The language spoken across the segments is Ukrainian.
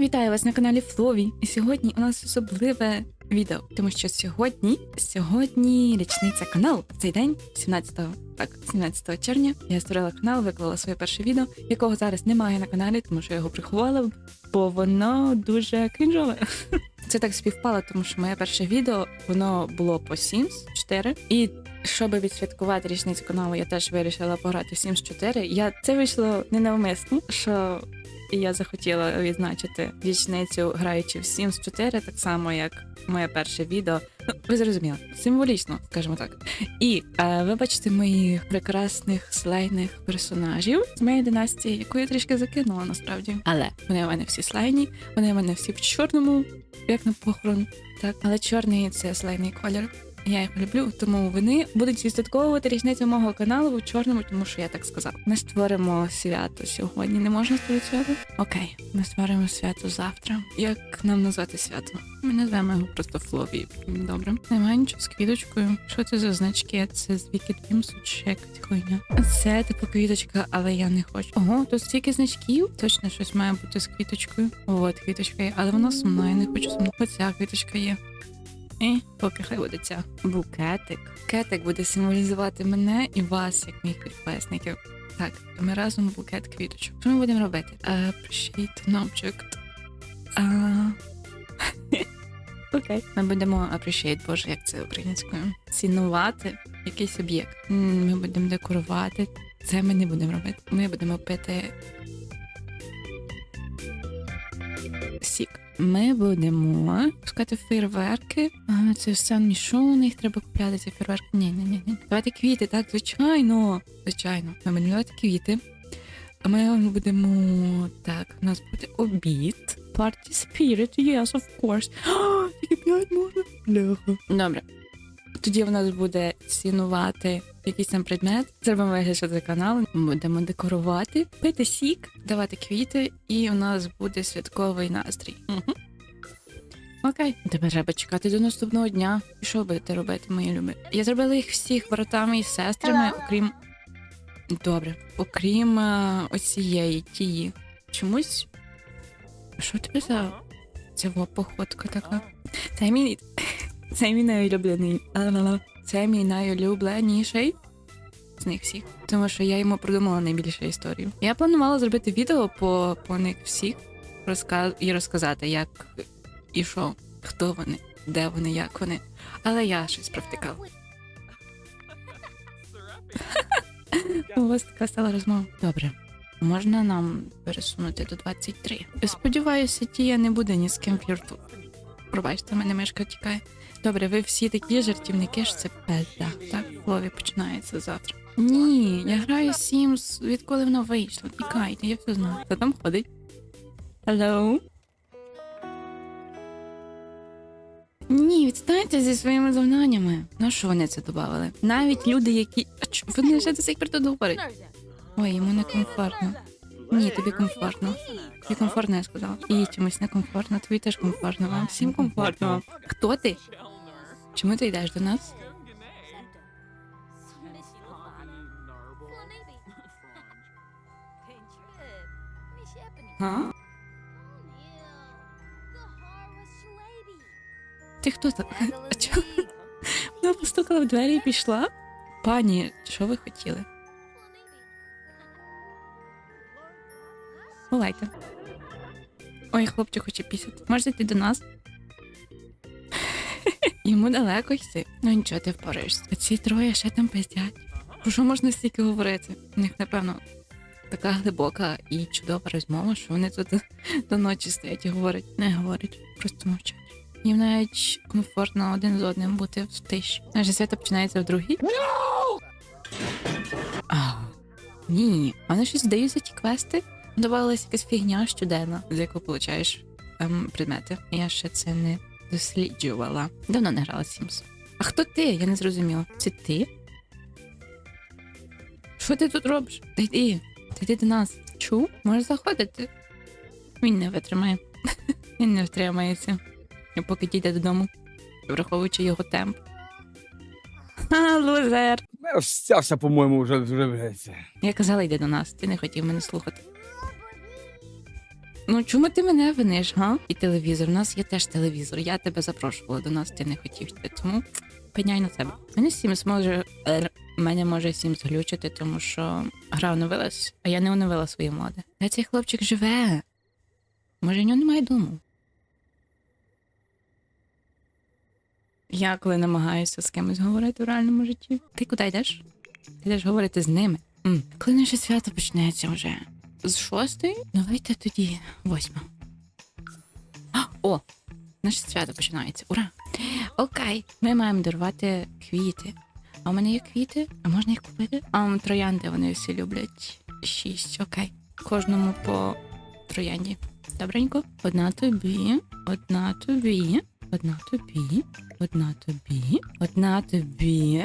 Вітаю вас на каналі Флові. І сьогодні у нас особливе відео, тому що сьогодні, сьогодні річниця каналу. Цей день, 17 так, 17 червня, я створила канал, виклала своє перше відео, якого зараз немає на каналі, тому що я його приховала, бо воно дуже крінжове. Це так співпало, тому що моє перше відео воно було по Sims 4. І щоб відсвяткувати річницю каналу, я теж вирішила пограти в Sims 4. Я це вийшло ненавмисно, що і я захотіла відзначити річницю граючи в Sims 4, так само як моє перше відео. Ну, ви зрозуміли, символічно, скажімо так. І е, ви бачите моїх прекрасних слайних персонажів з моєї династії, яку я трішки закинула насправді. Але вони в мене всі слайні, вони в мене всі в чорному, як на похорон. Так, але чорний це слайний колір. Я їх люблю, тому вони будуть відслідковувати річницю мого каналу у чорному, тому що я так сказав. Ми створимо свято сьогодні. Не можна створити? Окей, ми створимо свято завтра. Як нам назвати свято? Ми назвемо його просто Флові. Добре. Немає нічого з квіточкою. Що це за значки? Це з чи якась хуйня? Це типу квіточка, але я не хочу. Ого, тут стільки значків. Точно щось має бути з квіточкою. От квіточка є, але вона сумна, я не хочу сумна. Оця квіточка є. І поки хай буде ця букетик. Букетик буде символізувати мене і вас, як моїх підписників. Так, ми разом букет квіточок. Що ми будемо робити? Appreciate an object. Окей. Ми будемо appreciate, боже, як це українською. Цінувати якийсь об'єкт. Ми будемо декорувати. Це ми не будемо робити. Ми будемо пити Ми будемо пускати фейерверки. А, це все Мішон, їх треба купляти ці фейерверки. Ні, ні, ні, ні. Давайте квіти, так, звичайно. Звичайно. Ми будемо давати квіти. А Ми будемо. Так, у нас буде обід. Party Spirit, yes, of course. Тільки п'ять можна. Добре. Тоді в нас буде цінувати якийсь там предмет. Зробимо вигляд, що це канал. Будемо декорувати, пити сік, давати квіти, і у нас буде святковий настрій. Угу. Окей, тепер треба чекати до наступного дня. І що будете робити, мої люби? Я зробила їх всіх братами і сестрами, окрім. Добре, окрім е, оцієї тії. Чомусь. Що тебе за во походка така? Це мій. Це мій найулюблений. Ла-ла-ла. Це мій найулюбленіший з них всіх. Тому що я йому придумала найбільше історію. Я планувала зробити відео по, по них всіх розказ... і розказати, як і що, хто вони, де вони, як вони. Але я щось провтикала. У вас така стала розмова. Добре. Можна нам пересунути до 23. Сподіваюся, тія не буде ні з ким флірту. Пробачте, мене мишка тікає. Добре, ви всі такі жартівники, що це пизда. Так, в Лові починається завтра. Ні, я граю Sims, відколи воно вийшло. Тікайте, я все знаю. Хто там ходить? Hello? Ні, відстаньте зі своїми завданнями. Ну що вони це додавали? Навіть люди, які. Вони ще до сих пір тут говорять? Ой, йому некомфортно. Ні, тобі комфортно. Тобі комфортно, я сказала. І чомусь некомфортно, тобі теж комфортно. Вам всім комфортно. Хто ти? Чому ти йдеш до нас? А? Ти хто чого? Вона постукала в двері і пішла. Пані, що ви хотіли? Бувайте. Ой, хлопчик хоче пісяти. Можете йти до нас? Йому далеко йти. Ну нічого, ти впораєшся. А ці троє ще там пиздять. Про що можна стільки говорити? У них, напевно, така глибока і чудова розмова, що вони тут до ночі стоять і говорять. Не говорять, просто мовчать. Їм навіть комфортно один з одним бути в тиші. Наше свято починається в другій. А, ні, вони щось дають за ті квести. Давалась якась фігня щоденна, з яку получаєш ем, предмети. Я ще це не досліджувала. Давно не грала Sims. А хто ти? Я не зрозуміла. Це ти? Що ти тут робиш? Та йди, та йди до нас. Чу? Можеш заходити. Він не витримає. Він не втримається. І поки дійде додому, враховуючи його темп. Ха, лузер. Я Стявся, по-моєму, вже вже блядь. Я казала, йди до нас, ти не хотів мене слухати. Ну чому ти мене виниш, га? І телевізор. У нас є теж телевізор. Я тебе запрошувала до нас, ти не хотів. Тому пеняй на себе. Мене Sims може. Мене може Sims глючити, тому що гра оновилась, а я не оновила свої моди. Де цей хлопчик живе? Може, в нього немає дому? Я коли намагаюся з кимось говорити в реальному житті. Ти куди йдеш? Ти йдеш говорити з ними. М. Коли наше свято почнеться вже? З шостої? Давайте тоді восьма. О! Наше свято починається. Ура! Окей, ми маємо дарувати квіти. А у мене є квіти, а можна їх купити? А троянди вони всі люблять. Шість, окей. Кожному по троянді. Добренько. Одна тобі, одна тобі, одна тобі, одна тобі, одна тобі.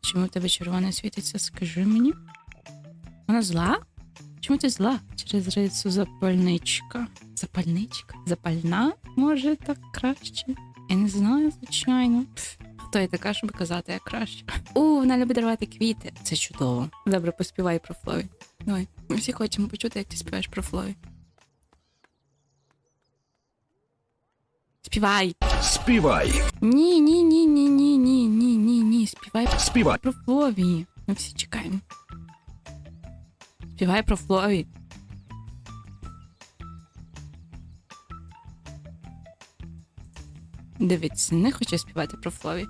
Чому тебе червоне світиться? Скажи мені. Вона зла? Чому ти зла? Через рицю запальничка. Запальничка? Запальна? Може, так краще? Я не знаю, звичайно. Пф, Хто я така, щоб казати, як краще? У, вона любить дарувати квіти. Це чудово. Добре, поспівай про Флові. Давай. Ми всі хочемо почути, як ти співаєш про Флові. Співай. Співай, Ні, ні, ні, ні, ні, ні, ні, ні, ні. Співай співай, про Флові. Ми всі чекаємо. Співай про Флові. Дивіться, не хоче співати про Флові.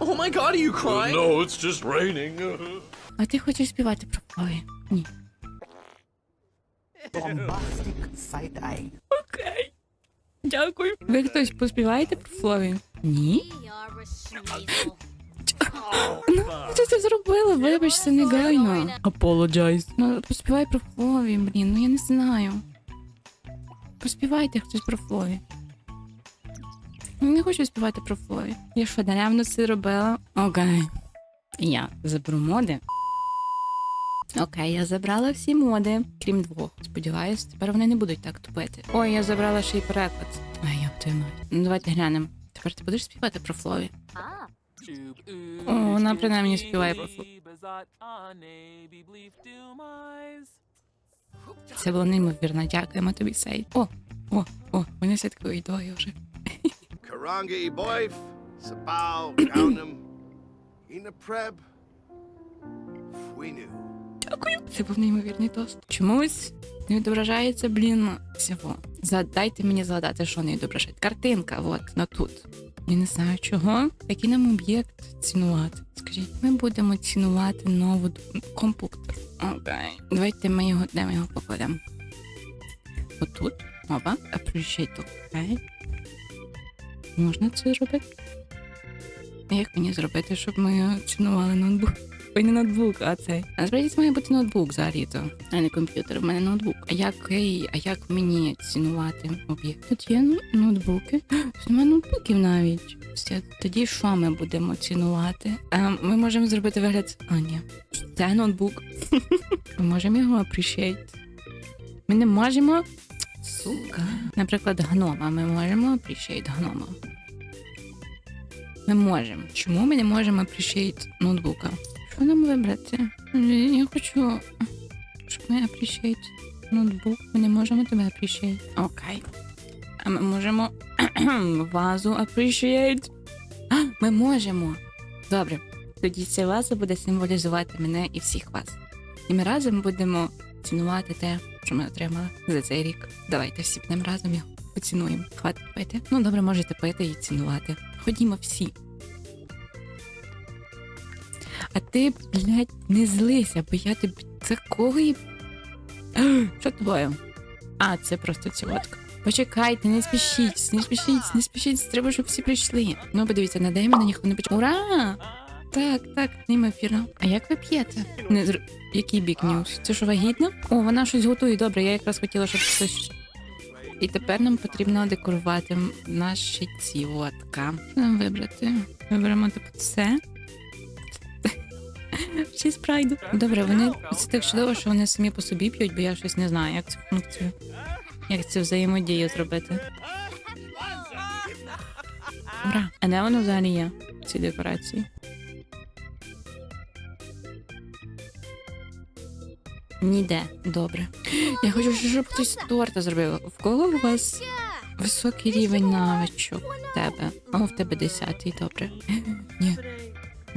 Oh my god, are you crying? no, it's just raining. А ти хочеш співати про Флові? Ні. bombastic side eye. Окей. Дякую. Ви хтось поспіваєте про Флові? Ні? Ну, що ти зробила? Вибач, це негайно. Apologize. Ну, поспівай про Флові, блін, ну я не знаю. Поспівайте хтось про Флові. Ну, Не хочу співати про Флові. Я що, даремно це робила? Окей. Я заберу моди. Окей, я забрала всі моди, крім двох. Сподіваюсь, тепер вони не будуть так тупити. Ой, я забрала ще й переклад. Ай, я мать. Ну давайте глянемо. Тепер ти будеш співати про Флові? О, вона принаймні співає про про Це було неймовірно. Дякуємо тобі, Сей. О, о, о, вони святкують двоє вже. Karangi boif, Sabao, Kaunam, Inapreb, Fuinu. Дякую. Це був неймовірний тост. Чомусь не відображається, блін, всього. Задайте мені згадати, що не відображається. Картинка, от, на тут. Я не знаю чого. Який нам об'єкт цінувати? Скажіть, ми будемо цінувати нову компуктор. Окей. Давайте ми його, де ми його покладемо? Отут. Опа. Appreciate, окей. Можна це зробити? Як мені зробити, щоб ми цінували ноутбук? Ой, не ноутбук, а цей. Насправді це має бути ноутбук взагалі-то, а не комп'ютер. У мене ноутбук. А який, а як мені цінувати об'єкт? Тут є ну- ноутбуки. Тут немає ноутбуків навіть. Тоді що ми будемо цінувати? А, ми можемо зробити вигляд. А, ні. Це ноутбук. Ми можемо його appreciate. Ми не можемо. Сука. Наприклад, гнома. Ми можемо appreciate гнома. Ми можемо. Чому ми не можемо appreciate ноутбука? Що нам вибрати? Я хочу, щоб ми appreciate ноутбук. Ми не можемо тебе appreciate. Окей. А ми можемо вазу appreciate. А, ми можемо. Добре. Тоді ця ваза буде символізувати мене і всіх вас. І ми разом будемо цінувати те, що ми отримали за цей рік. Давайте всі будемо разом його поцінуємо. Хватить пити. Ну, добре, можете пити і цінувати. Ходімо всі. А ти, блядь, не злися, бо я тобі такого і. Що твоє? А, це просто цілотка. Почекайте, не спішіть, не спішіть, не спішіть, треба, щоб всі прийшли. Ну, подивіться, на Деймона ніхто не почав. Ура! Так, так, неймовірно. А як ви п'єте? Не зр... Який бік ньюс? Це що вагітно? О, вона щось готує. Добре, я якраз хотіла, щоб щось. І тепер нам потрібно декорувати наші цілотка. Що нам вибрати? Виберемо типу це. Всі спрайду. Добре, вони це так чудово, що вони самі по собі п'ють, бо я щось не знаю, як це функцію. Як цю взаємодію зробити. Ура! А де воно взагалі є? Ці декорації? Ніде. Добре. Я хочу, щоб хтось торта зробив. В кого у вас високий рівень навичок? В тебе. А в тебе десятий, добре. Ні.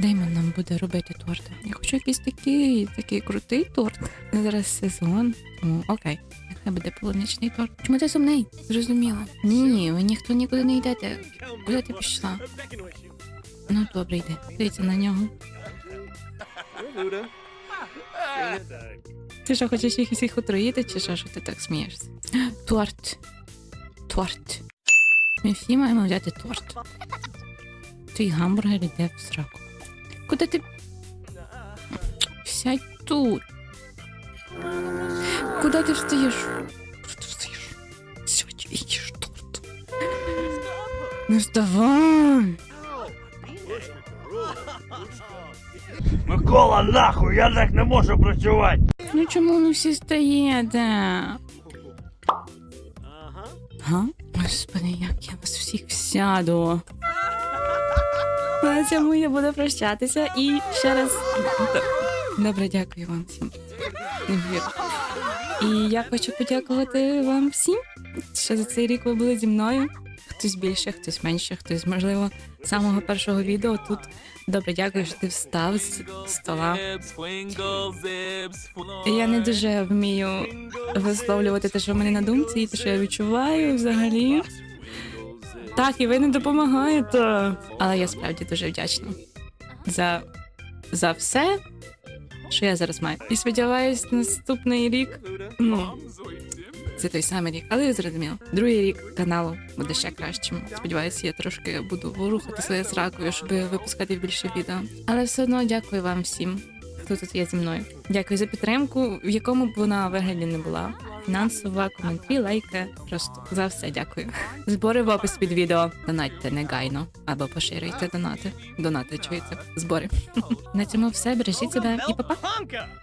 Деймон нам буде робити торт. Я хочу якийсь такий, такий крутий торт. Зараз сезон. Тому окей. Нехай буде полуничний торт. Чому ти сумний? Зрозуміло. Ні, ви ніхто нікуди не йдете. Куди ти пішла? Ну добре, йди. Дивіться на нього. Ти що, хочеш їх усіх отруїти, чи що, що ти так смієшся? Торт. Торт. Ми всі маємо взяти торт. Твій гамбургер іде в сраку. Куди ти? Сядь тут. Куди ти встаєш? Куди ти встаєш? Сядь і їж торт. Не вставай. Микола, нахуй, я так не можу працювати. Ну чому ви всі стаєте? Ага. Господи, як я вас всіх всяду. На цьому я буду прощатися і ще раз. Добре, дякую вам всім. І я хочу подякувати вам всім, що за цей рік ви були зі мною. Хтось більше, хтось менше, хтось, можливо, з самого першого відео тут. Добре, дякую, що ти встав з стола. Я не дуже вмію висловлювати те, що в мене на думці, і те, що я відчуваю взагалі. Так, і ви не допомагаєте. Але я справді дуже вдячна за, за все, що я зараз маю. І сподіваюсь, наступний рік. Ну, це той самий рік, але ви зрозуміли. Другий рік каналу буде ще кращим. Сподіваюся, я трошки буду рухати своє сракою, щоб випускати більше відео. Але все одно дякую вам всім, хто тут є зі мною. Дякую за підтримку, в якому б вона вигляді не була. Фінансова, коментарі, лайки. Просто за все дякую. Збори в опис під відео. Донатьте негайно або поширюйте донати. Донати чуєте? Збори. На цьому все. Бережіть себе і па-па.